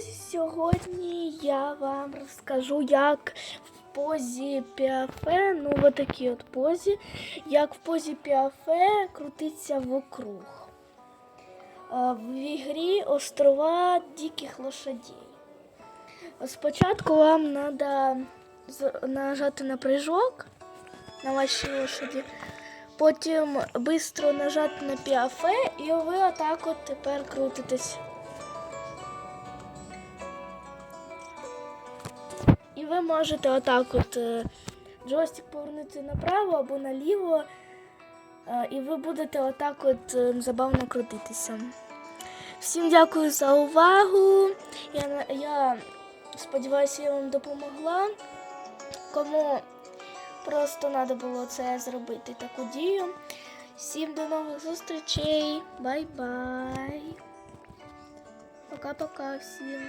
друзі, сьогодні я вам розкажу, як в позі піафе, ну в такій от позі, як в позі піафе крутиться вокруг. В ігрі острова диких лошадей. Спочатку вам треба нажати на прыжок на вашій лошаді, потім швидко нажати на піафе, і ви отак от тепер крутитесь. І ви можете отак от е, джойстик повернути направо або наліво, е, і ви будете отак от е, забавно крутитися. Всім дякую за увагу. Я, я сподіваюся, я вам допомогла. Кому просто треба було це зробити, таку дію. Всім до нових зустрічей. Бай-бай. Пока-пока всім.